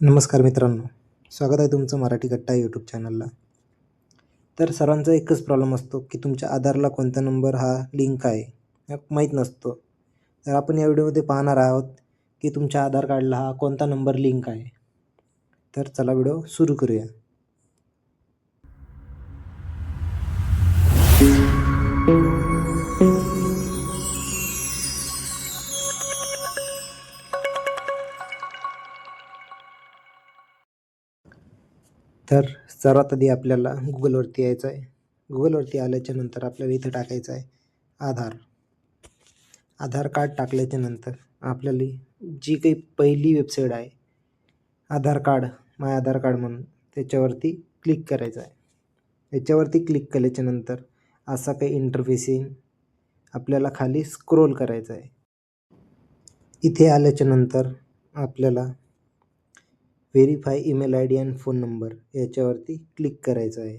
नमस्कार मित्रांनो. स्वागत आहे तुमचं मराठी कट्टा यूट्यूब चॅनलला तर सर्वांचा एकच प्रॉब्लेम असतो की तुमच्या आधारला कोणता नंबर हा लिंक आहे माहीत नसतो. तर आपण या व्हिडिओमध्ये पाहणार आहोत की तुमच्या आधार कार्डला हा कोणता नंबर लिंक आहे. तर चला व्हिडिओ सुरू करूया. तर सर्वात आधी आपल्याला गुगलवरती यायचं आहे. गुगलवरती आल्याच्यानंतर आपल्याला इथं टाकायचं आहे आधार. आधार कार्ड टाकल्याच्या नंतर आपल्याला जी काही पहिली वेबसाईट आहे आधार कार्ड माय आधार कार्ड म्हणून त्याच्यावरती क्लिक करायचं आहे. याच्यावरती क्लिक केल्याच्यानंतर असा काही इंटरफेस येईल आपल्याला खाली स्क्रोल करायचं आहे. इथे आल्याच्यानंतर आपल्याला verify email I D and phone number याच्यावरती क्लिक करायचं आहे.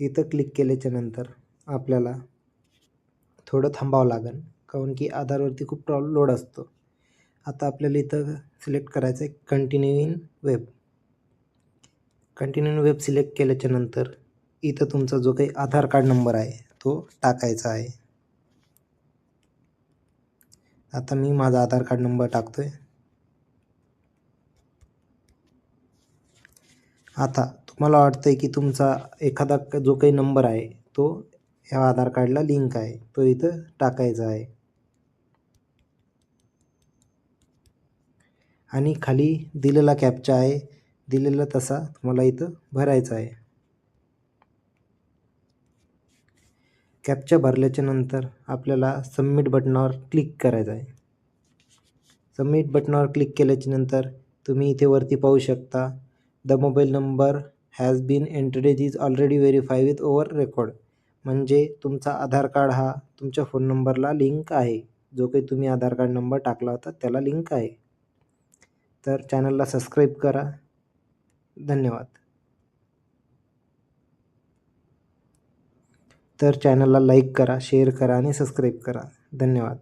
इथं क्लिक केल्याच्यानंतर आपल्याला थोडं थांबावं लागेल काऊन की आधारवरती खूप प्रॉब्ल लोड असतो. आता आपल्याला इथं सिलेक्ट करायचं आहे continue in web. Continue in web select केल्याच्यानंतर इथं तुमचा जो काही आधार कार्ड नंबर आहे तो टाकायचा आहे. आता मी माझा आधार कार्ड नंबर टाकतो आहे आता तुम्हाला वाटतं आहे की तुमचा एखादा जो काही नंबर आहे तो ह्या आधार कार्डला लिंक आहे. तो इथं टाकायचा आहे. आणि खाली दिलेला कॅपचा आहे. दिलेला तसा तुम्हाला इथं भरायचा आहे. कॅपचा भरल्याच्या नंतर आपल्याला सबमिट बटनावर क्लिक करायचं आहे. सबमिट बटनावर क्लिक केल्याच्यानंतर तुम्ही इथे वरती पाहू शकता. The mobile number has been entered is already verify with over record. म्हणजे तुमचा आधार कार्ड हा तुमच्या फोन नंबरला लिंक आहे. जो काही तुम्ही आधार कार्ड नंबर टाकला होता त्याला लिंक आहे. तर चॅनलला सबस्क्राईब करा. धन्यवाद. तर चॅनलला लाईक करा शेअर करा आणि सबस्क्राईब करा. धन्यवाद.